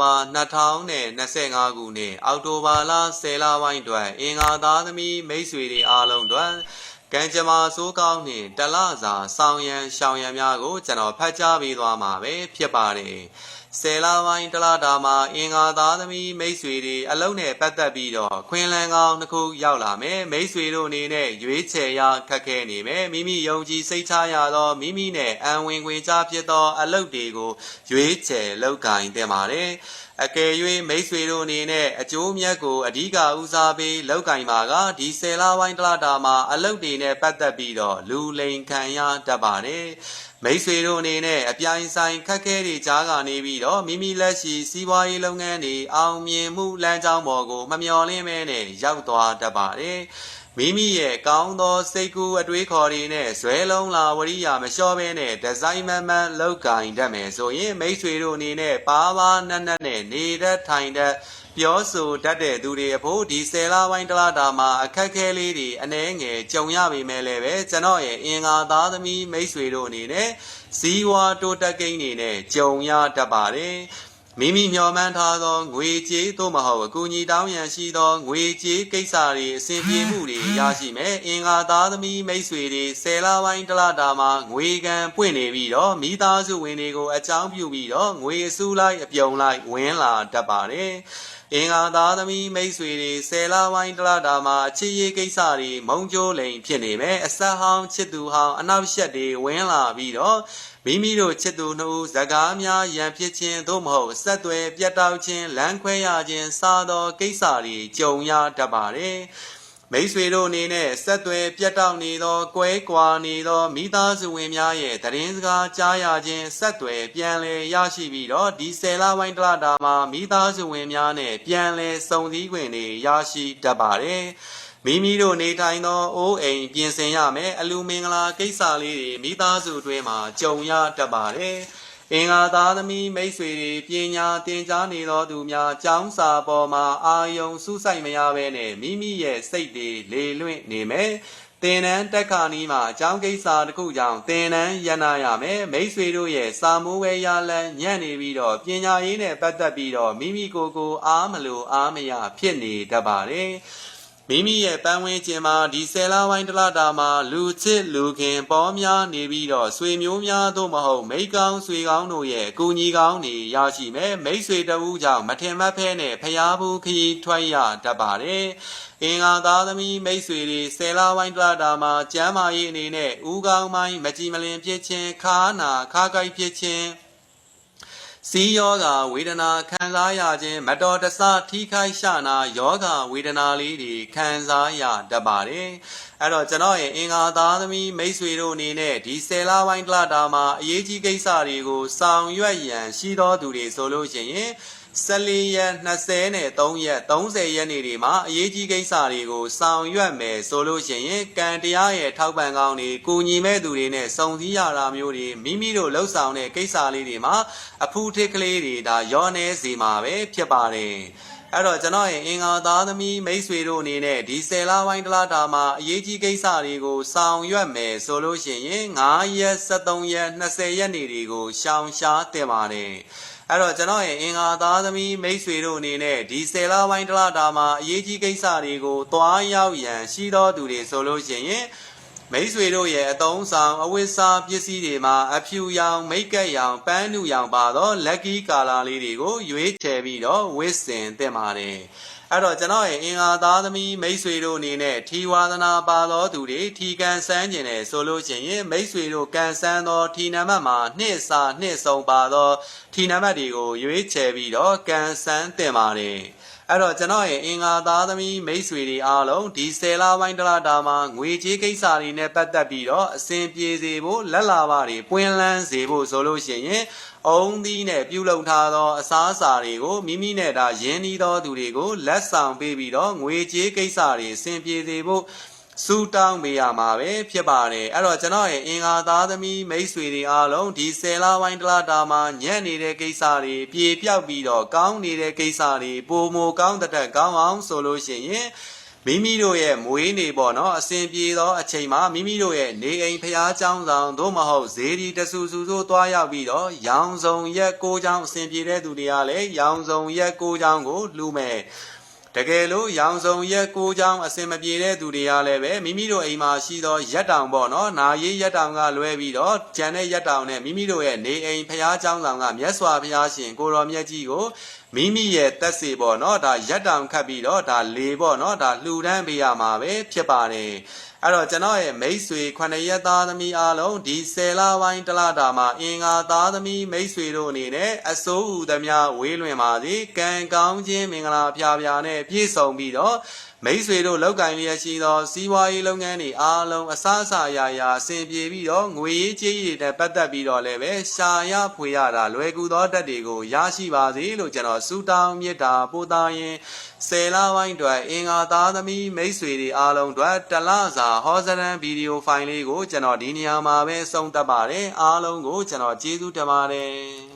ပါ2025ခုနှစ်အောက်တိုဘာလ10လပိုင်းတွင်အင်္ဂါသားသမီးမိတ်ဆွေတွေအားလုံးတွင်ကံကြမ္မာဆိုးကောင်းနှင့်တလစာဆောင်ရန်ရှောင်ရန်များကိုကျွန်တော်ဖတ်ကြားပေးသွားမှာပဲဖြစ်ပါတယ် ဆယ်လပိုင်းတလားတာမှာအင်္ဂါသားသမီးမိတ်ဆွေတွေအလုံးနဲ့ပတ်သက်ပြီးတော့ခွင်လန်းကောင်းတစ်ခုရောက်လာမယ်မိတ်ဆွေတို့အနေနဲ့ရွေးချယ်ရခက်ခဲနေမယ်မိမိယုံကြည်စိတ်ချရသောမိမိနဲ့အံဝင်ခွေချဖြစ်သောအလုပ်တွေကိုရွေးချယ်လုပ်ကင်တင်ပါတယ်အကယ်၍မိတ်ဆွေတို့အနေနဲ့အကျိုးမြတ်ကိုအဓိကဦးစားပေးလောက်ကင်ပါကဒီဆယ်လပိုင်းတလတာမှာအလုတ်တွေနဲ့ပတ်သက်ပြီးတော့လူလိန်ခံရတတ်ပါတယ်မိတ်ဆွေတို့အနေနဲ့အပြိုင်ဆိုင်ခက်ခဲတွေကြားကနေပြီးတော့မိမိလက်ရှိစီးပွားရေးလုပ်ငန်းတွေအောင်မြင်မှုလမ်းကြောင်းပေါ်ကိုမမျှော်လင့်မဲနဲ့ရောက်သွားတတ်ပါတယ်မိမိရဲ့ကောင်းသောစိတ်ကူးအတွေးခေါ်တွေနဲ့ဇွဲလုံးလာဝရိယမလျှော့ဘဲနဲ့ဒီဇိုင်းမန်မန်လောက်ကင်တတ်မယ်ဆိုရင်မိတ်ဆွေတို့အနေနဲ့ပါပါနက်နက်နဲ့နေတတ်ထိုင်တတ် ပြောဆိုတတ်တဲ့သူတွေအဖို့ဒီဆယ်လပိုင်းတလားတာမှာအခက်ခဲလေးတွေအနှဲငယ်ကြုံရပေမဲ့လည်းပဲကျွန်တော်ရဲ့အင်္ဂါသားသမီးမိတ်ဆွေတို့အနေနဲ့ဇီဝတိုးတက်ကိန်းတွေနဲ့ကြုံရတတ်ပါတယ်မိမိမျှော်မှန်းထားသောငွေကြေးသို့မဟုတ်အကူအညီတောင်းရန်ရှိသောငွေကြေးကိစ္စတွေအဆင်ပြေမှုတွေရရှိမယ်အင်္ဂါသားသမီးမိတ်ဆွေတွေဆယ်လပိုင်းတလတာမှာငွေကံပွင့်နေပြီးတော့မိသားစုဝင်တွေကိုအကြောင်းပြုပြီးတော့ငွေအစုလိုက်အပြုံလိုက်ဝင်လာတတ်ပါတယ် အင်္ဂါသားသမီးမိတ်ဆွေတွေဆယ်လပိုင်းတလတာမှာအချစ်ရေးကိစ္စတွေမုံကြိုးလိန်ဖြစ်နေမယ်အဆက်ဟောင်းချစ်သူဟောင်းအနောက်ရှက်တွေဝင်လာပြီးတော့မိမိတို့ချစ်သူနှုတ်ဇကားများရန်ဖြစ်ခြင်းသို့မဟုတ်ဆက်သွယ်ပြတ်တောက်ခြင်းလမ်းခွဲရခြင်းစသောကိစ္စတွေကြုံရတတ်ပါတယ် မိတ်ဆွေတို့အနေနဲ့ဆက်သွယ်ပြတ်တောက်နေသောကွဲကွာနေသောမိသားစုဝင်များရဲ့သတင်းစကားကြားရခြင်းဆက်သွယ်ပြန်လည်ရရှိပြီးတော့ဒီဆယ်လပိုင်းတလတာမှာမိသားစုဝင်များနဲ့ပြန်လည်စုံစည်းခွင့်တွေရရှိတတ်ပါတယ်မိမိတို့နေထိုင်သောအိုးအိမ်ပြင်ဆင်ရမယ်အလူမင်္ဂလာကိစ္စလေးတွေမိသားစုတွင်မှာကြုံရတတ်ပါတယ် အင်္ဂါသားသမီးမိတ်ဆွေတွေပညာသင်ကြားနေသောသူများကျောင်းစာပေါ်မှာအာယုံစုဆိုင်မရဘဲနဲ့မိမိရဲ့စိတ်တွေလေလွင့်နေမယ်။သင်တန်းတက်ခါနီးမှာအကြောင်းကိစ္စတစ်ခုကြောင့်သင်တန်းရနာရမယ်မိတ်ဆွေတို့ရဲ့စာမိုးဝဲရလန်းညံ့နေပြီးတော့ပညာရေးနဲ့ပတ်သက်ပြီးတော့မိမိကိုယ်ကိုအားမလို့အားမရဖြစ်နေတတ်ပါတယ်။ မိမိရဲ့ပန်းဝင်းကျင်မှာဒီဆယ်လပိုင်းတလတာမှာလူချစ်လူခင်ပေါ်များနေပြီးတော့ဆွေမျိုးများသို့မဟုတ်မိကောင်းဆွေကောင်းတို့ရဲ့အကူညီကောင်းတွေရရှိမယ်မိတ်ဆွေတဦးကြောင့်မထင်မှတ်ဖဲနဲ့ဖျားဘူးခရီးထွက်ရတတ်ပါတယ်အင်္ဂါသားသမီးမိတ်ဆွေတွေဆယ်လပိုင်းတလတာမှာကျမ်းမာရေးအနေနဲ့ဥကောင်းပိုင်းမကြည်မလင်ဖြစ်ခြင်းခါနာခါကိုက်ဖြစ်ခြင်း စီးယောဂဝေဒနာခံစားရခြင်း မတော်တဆထိခိုက်ရှနာယောဂဝေဒနာလေးတွေခံစားရတတ်ပါတယ်အဲ့တော့ကျွန်တော်ရဲ့အင်္ဂါသားသမီးမိတ်ဆွေတို့အနေနဲ့ဒီဆယ်လပိုင်းတလတာမှာအရေးကြီးကိစ္စတွေကိုဆောင်ရွက်ရန်ရှိတော်သူတွေဆိုလို့ရှိရင် 14ရက်20နဲ့3ရက်30ရက်နေ့တွေမှာအရေးကြီးကိစ္စတွေကိုဆောင်ရွက်မယ်ဆိုလို့ရှိရင်ကံတရားရဲ့ထောက်ပံ့ကောင်းတွေကိုညီမဲ့သူတွေနဲ့စုံစည်းရတာမျိုးတွေမိမိတို့လှုပ်ဆောင်တဲ့ကိစ္စလေးတွေမှာအဖူးထစ်ကလေးတွေဒါရောနေစီမှာပဲဖြစ်ပါတယ်အဲ့တော့ကျွန်တော်ရဲ့အင်္ဂါသားသမီးမိတ်ဆွေတို့အနေနဲ့ဒီဆယ်လပိုင်းတလားတာမှာအရေးကြီးကိစ္စတွေကိုဆောင်ရွက်မယ်ဆိုလို့ရှိရင်9ရက်73ရက်20ရက်နေ့တွေကိုရှောင်ရှားတင်ပါတယ် အဲ့တော့ကျွန်တော်ရဲ့အင်္ဂါသားသမီးမိတ်ဆွေတို့အနေနဲ့ဒီဆယ်လပိုင်းတလားတာမှာအရေးကြီးကိစ္စတွေကိုသွားရောက်ရန်ရှိတော်သူတွေဆိုလို့ရှိရင်မိတ်ဆွေတို့ရဲ့အတုံးဆောင်အဝိစာပစ္စည်းတွေမှာအဖြူရောင်မိတ်ကပ်ရောင်ပန်းနုရောင်ပါသောလက်ကီကာလာလေးတွေကိုရွေးချယ်ပြီးတော့ဝစ်စင်တင်ပါတယ်အဲ့တော့ကျွန်တော်ရဲ့အင်္ဂါသားသမီးမိတ်ဆွေတို့အနေနဲ့ထီဝါသနာပါသောသူတွေထီကန်ဆန်းကျင်တယ်ဆိုလို့ရှိရင်မိတ်ဆွေတို့ကန်ဆန်းသောထီနံပါတ်မှာနှစ်စာနှစ်စုံပါသောထီနံပါတ်တွေကိုရွေးချယ်ပြီးတော့ကန်ဆန်းတင်ပါတယ်အဲ့တော့ကျွန်တော်ရဲ့အင်္ဂါသားသမီးမိတ်ဆွေတွေအားလုံးဒီဆယ်လပိုင်းတလတာမှာငွေကြေးကိစ္စတွေနဲ့ပတ်သက်ပြီးတော့အစဉ်ပြေစေဖို့လက်လာပါတွေပွင့်လန်းစေဖို့ဆိုလို့ရှိရင် အုံသီးနဲ့ပြုလုပ်ထားသော အစားအစာတွေကိုမိမိနဲ့ဒါရင်းနှီးသောသူတွေကိုလက်ဆောင်ပေးပြီးတော့ငွေကြေးကိစ္စတွေအစဉ်ပြေစေဖို့စူတောင်းပေးရမှာပဲဖြစ်ပါတယ်အဲ့တော့ကျွန်တော်ရဲ့အင်္ဂါသားသမီးမိတ်ဆွေတွေအားလုံးဒီဆယ်လပိုင်းတလတာမှာညံ့နေတဲ့ကိစ္စတွေပြေပြောက်ပြီးတော့ကောင်းနေတဲ့ကိစ္စတွေပိုမိုကောင်းတဲ့ကောင်းအောင်ဆိုလို့ရှိရင် မိမိတို့ရဲ့မွေးနေပေါ့နော်အစဉ်ပြေသောအချိန်မှာမိမိတို့ရဲ့နေအိမ်ဖျားเจ้าဆောင်သို့မဟုတ်ဇေဒီတဆူဆူဆိုသွားရောက်ပြီးတော့ရောင်စုံရက်ကိုเจ้าအစဉ်ပြေတဲ့သူတွေကလည်းရောင်စုံရက်ကိုเจ้าကိုလှူမယ်တကယ်လို့ရောင်စုံရက်ကိုเจ้าအစင်မပြေတဲ့သူတွေကလည်းပဲမိမိတို့အိမ်မှာရှိသောရက်တောင်ပေါ့နော်နာရေးရက်တောင်ကလွဲပြီးတော့ဂျန်တဲ့ရက်တောင်နဲ့မိမိတို့ရဲ့နေအိမ်ဖျားเจ้าဆောင်ကမြတ်စွာဘုရားရှင်ကိုတော်မြတ်ကြီးကို မိမိရဲ့တက်စီပေါ့နော်ဒါရက်တောင်ခတ်ပြီးတော့ဒါလေပေါ့နော်ဒါလှူဒန်းပေးရမှာပဲဖြစ်ပါတယ်အဲ့တော့ကျွန်တော်ရဲ့မိတ်ဆွေခொနရက်သားသမီးအားလုံးဒီဆယ်လပိုင်းတလတာမှာအင်္ဂါသားသမီးမိတ်ဆွေတို့အနေနဲ့အစိုးဥသမျှဝေးလွင်ပါစေကံကောင်းခြင်းမင်္ဂလာဖျားဖျားနဲ့ပြည့်စုံပြီးတော့ မိတ်ဆွေတို့လောက်ကင်လျက်ရှိသောစီးပွားရေးလုပ်ငန်းတွေအားလုံးအစအစအရာရာအဆင်ပြေပြီးတော့ငွေရေးကြေးရေးနဲ့ပတ်သက်ပြီးတော့လည်းပဲရှာရဖွေရတာလွယ်ကူသောတက်တွေကိုရရှိပါစေလို့ကျွန်တော်ဆုတောင်းမေတ္တာပို့သားရင်ဆယ်လပိုင်းအတွက်အင်္ဂါသားသမီးမိတ်ဆွေတွေအားလုံးအတွက်တလစာဟောစရန်ဗီဒီယိုဖိုင်လေးကိုကျွန်တော်ဒီနေရာမှာပဲ送တတ်ပါတယ်အားလုံးကိုကျွန်တော်ကျေးဇူးတင်ပါတယ်